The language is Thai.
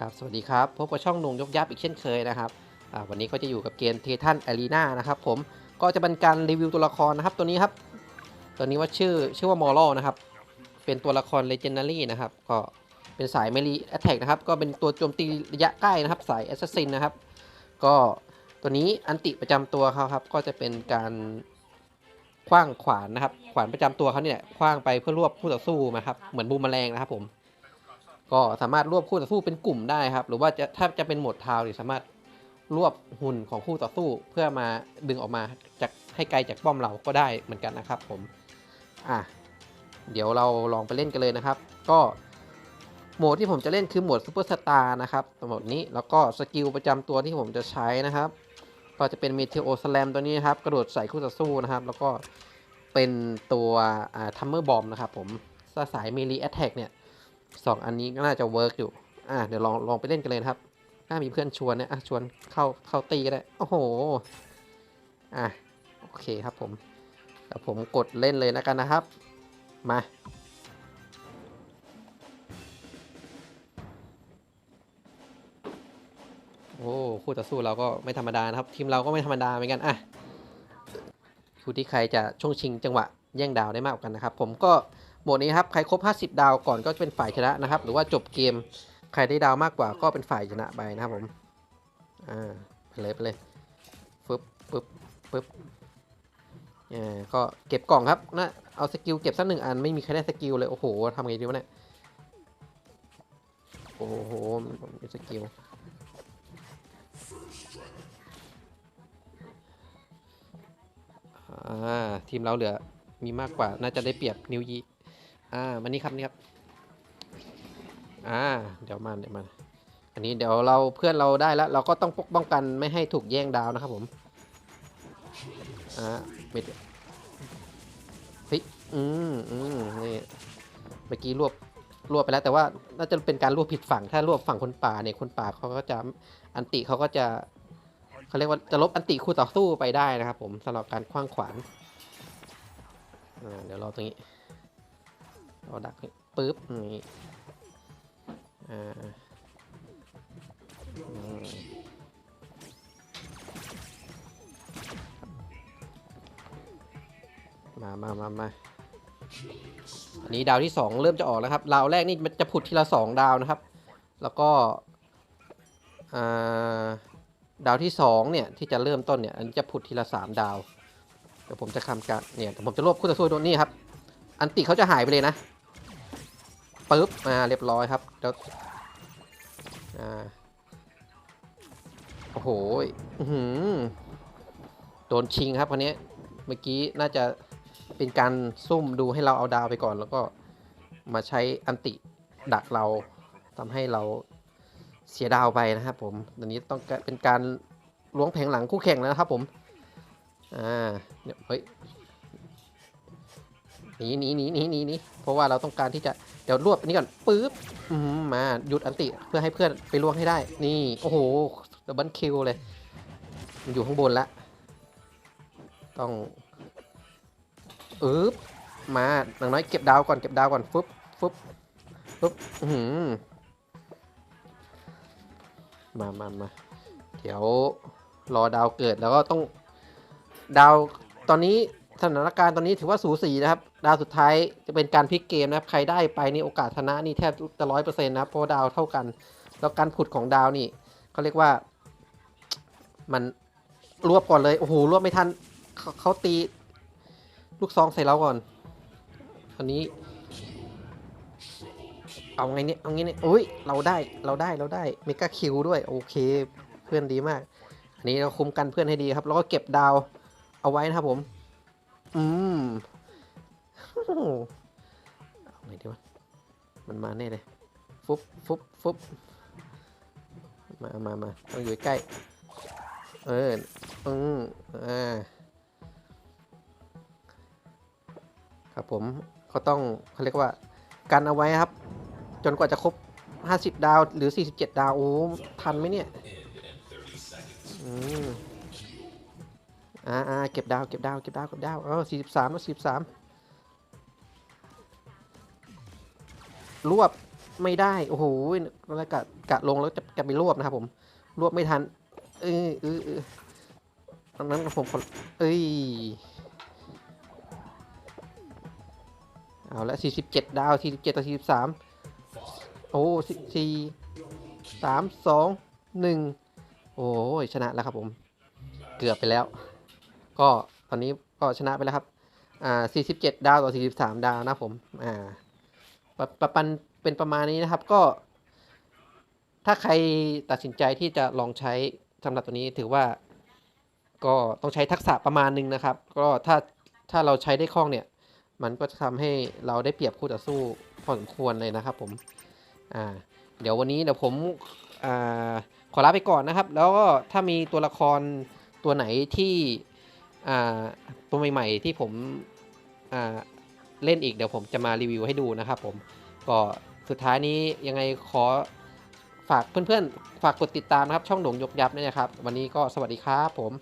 ครับสวัสดีครับ พบกับช่องนุ่งยกยับอีกเช่นเคยนะครับวันนี้ก็จะอยู่กับเกมเททันอารีนานะครับผมก็จะเป็นการรีวิวตัวละครนะครับตัวนี้ครับ ตัวนี้ว่าชื่อชื่อว่ามอร์ลนะครับ เป็นตัวละครเลเจนดารี่นะครับ ก็เป็นสายเมลีแอตแทกนะครับ ก็เป็นตัวโจมตีระยะใกล้นะครับ สายแอสซัสซินนะครับ ก็ตัวนี้อันติประจำตัวเขาครับ ก็จะเป็นการคว้างขวานนะครับ ขวานประจำตัวเขาเนี่ยคว้างไปเพื่อรวบคู่ต่อสู้มาครับ เหมือนบูมแมลงนะครับผม ก็สามารถรวบคู่ต่อสู้เป็นกลุ่มได้ครับ หรือว่าจะถ้าจะเป็นโหมดทาวน์เนี่สามารถรวบหุ่นของคู่ต่อสู้เพื่อมาดึงออกมาจากให้ไกลจากป้อมเราก็ได้เหมือนกันนะครับ ผมอะเดี๋ยวเราลองไปเล่นกันเลยนะครับ ก็โหมดที่ผมจะเล่นคือโหมดซูเปอร์สตาร์นะครับโหมดนี้แล้วก็สกิลประจำตัวที่ผมจะใช้นะครับ ก็จะเป็นเมเทโอสแลมตัวนี้นครับ กระโดดใส่คู่ต่อสู้นะครับ แล้วก็เป็นตัวอ่าทัมเมอร์บอมนะครับผมสายเมลีแอตแทกเนี่ย สองอันนี้ก็น่าจะเวิร์กอยู่ อะเดี๋ยวลองลองไปเล่นกันเลยครับ ถ้ามีเพื่อนชวนเนี่ยอะชวนเข้าเข้าตีก็ได้ โอ้โห อะโอเคครับผมแต่ผมกดเล่นเลยแล้วกันนะครับ มา โอ้คู่ต่อสู้เราก็ไม่ธรรมดานะครับ ทีมเราก็ไม่ธรรมดาเหมือนกันอะอยู่ที่ใครจะช่วงชิงจังหวะแย่งดาวได้มากกว่ากันนะครับ ผมก็ โหมดนี้ครับใครครบ 50 ดาวก่อนก็จะเป็นฝ่ายชนะนะครับ หรือว่าจบเกมใครได้ดาวมากกว่าก็เป็นฝ่ายชนะไปนะครับผมอ่าไปเลยไปเลยฟึบฟึบฟึบอ่าก็เก็บกล่องครับนะเอาสกิลเก็บสักหนึ่งอันไม่มีใครได้สกิลเลยโอ้โหทำไงดีวะเนี่ยโอ้โหมีสกิลอ่าทีมเราเหลือมีมากกว่าน่าจะได้เปรียบนิวยี อ่ามานี่ครับนี่ครับ อ่า เดี๋ยวมาเดี๋ยวมา อันนี้เดี๋ยวเราเพื่อนเราได้แล้ว เราก็ต้องปกป้องกันไม่ให้ถูกแย่งดาวนะครับผม อ่าเม็ดเฮ้ยอืมอืมนี่เมื่อกี้รวบรวบไปแล้วแต่ว่าน่าจะเป็นการรวบผิดฝั่ง ถ้ารวบฝั่งคนป่าเนี่ยคนป่าเขาก็จะอันติเขาก็จะเขาเรียกว่าจะลบอันติคู่ต่อสู้ไปได้นะครับผมสำหรับการคว้างขวานอ่าเดี๋ยวรอตรงนี้ เราดักนี่ปึ๊บนี่อ่ามามามามาอันนี้ดาวที่สองเริ่มจะออกแล้วครับ ดาวแรกนี่มันจะผุดทีละสองดาวนะครับ แล้วก็ดาวที่สองเนี่ยที่จะเริ่มต้นเนี่ย อันนี้จะผุดทีละสามดาว เดี๋ยวผมจะทำการเนี่ยเดี๋ยวผมจะรวบคู่ต่อสู้โดนนี่ครับ อันติเขาจะหายไปเลยนะ ปึ๊บมาเรียบร้อยครับแล้วอ่าโอ้โหหือโดนชิงครับคนนี้เมื่อกี้น่าจะเป็นการซุ่มดูให้เราเอาดาวไปก่อน แล้วก็มาใช้อันติดักเราทำให้เราเสียดาวไปนะครับผมตอนนี้ต้องเป็นการล้วงแผงหลังคู่แข่งแล้วครับผม อ่า เนี่ยเฮ้ย หนีหนีหนีหนีหนีหนีเพราะว่าเราต้องการที่จะเดี๋ยวรวบอันนี้ก่อนปึ๊บมาหยุดอันติเพื่อให้เพื่อนไปล้วงให้ได้ นี่ โอ้โหดับเบิลคิวเลยมันอยู่ข้างบนแล้วต้องอึ๊บมาอย่างน้อยเก็บดาวก่อนเก็บดาวก่อนฟึบฟึบฟึบหือมามามาเดี๋ยวรอดาวเกิดแล้วก็ต้องดาวตอนนี้ สถานการณ์ตอนนี้ถือว่าสูสีนะครับ ดาวสุดท้ายจะเป็นการพลิกเกมนะครับ ใครได้ไปนี่โอกาสชนะนี่แทบจะร้อยเปอร์เซ็นต์นะครับเพราะดาวเท่ากัน แล้วการผุดของดาวนี่เขาเรียกว่า มันรวบก่อนเลย โอ้โหรวบไม่ทันเขาเขาตี ลูกซองใส่เราก่อนอันนี้ เอาไงเนี่ยเอางี้เนี่ยโอ้ยเราได้เราได้เราได้เมกาคิวด้วยโอเค เพื่อนดีมาก อันนี้เราคุมกันเพื่อนให้ดีครับ แล้วก็เก็บดาวเอาไว้นะครับผม อืมเอาไงดีวะ มันมาแน่เลย ฟุบฟุบฟุบมามามาต้องอยู่ใกล้ เออ อืมอ่า ครับผมก็ต้องเขาเรียกว่า กันเอาไว้ครับ จนกว่าจะครบ 50 ดาวหรือ 47 ดาว โอ้ ทันไหมเนี่ย อืม อ่าอ่าเก็บดาวเก็บดาวเก็บดาวเก็บดาวเออ43แล้ว43รวบไม่ได้ โอ้โหแล้วกะกะลงแล้วจะจะไปรวบนะครับผม รวบไม่ทัน เออเออเออตอนนั้นผมเอ้ย เอาละ47ดาว47ต่อ43โอ้สี่สามสองหนึ่งโอ้ยชนะแล้วครับผม เกือบไปแล้ว ก็ตอนนี้ก็ชนะไปแล้วครับ อ่า 47 ดาวต่อ 43 ดาวนะผม อ่าปประปันเป็นประมาณนี้นะครับก็ ถ้าใครตัดสินใจที่จะลองใช้สำหรับตัวนี้ถือว่า ก็ต้องใช้ทักษะประมาณหนึงนะครับ ก็ถ้าถ้าเราใช้ได้คล่องเนี่ย มันก็จะทำให้เราได้เปรียบคู่ต่อสู้พอสมควรเลยนะครับ ผมอ่าเดี๋ยววันนี้เดี๋ยวผมอ่าขอลาไปก่อนนะครับ แล้วก็ถ้ามีตัวละครตัวไหนที่ ตัวใหม่ๆที่ผมเล่นอีกเดี๋ยวผมจะมารีวิวให้ดูนะครับผมก็สุดท้ายนี้ยังไงขอฝากเพื่อนๆ ฝากกดติดตามนะครับ ช่องหลงยกยับนี่นะครับ วันนี้ก็สวัสดีครับผม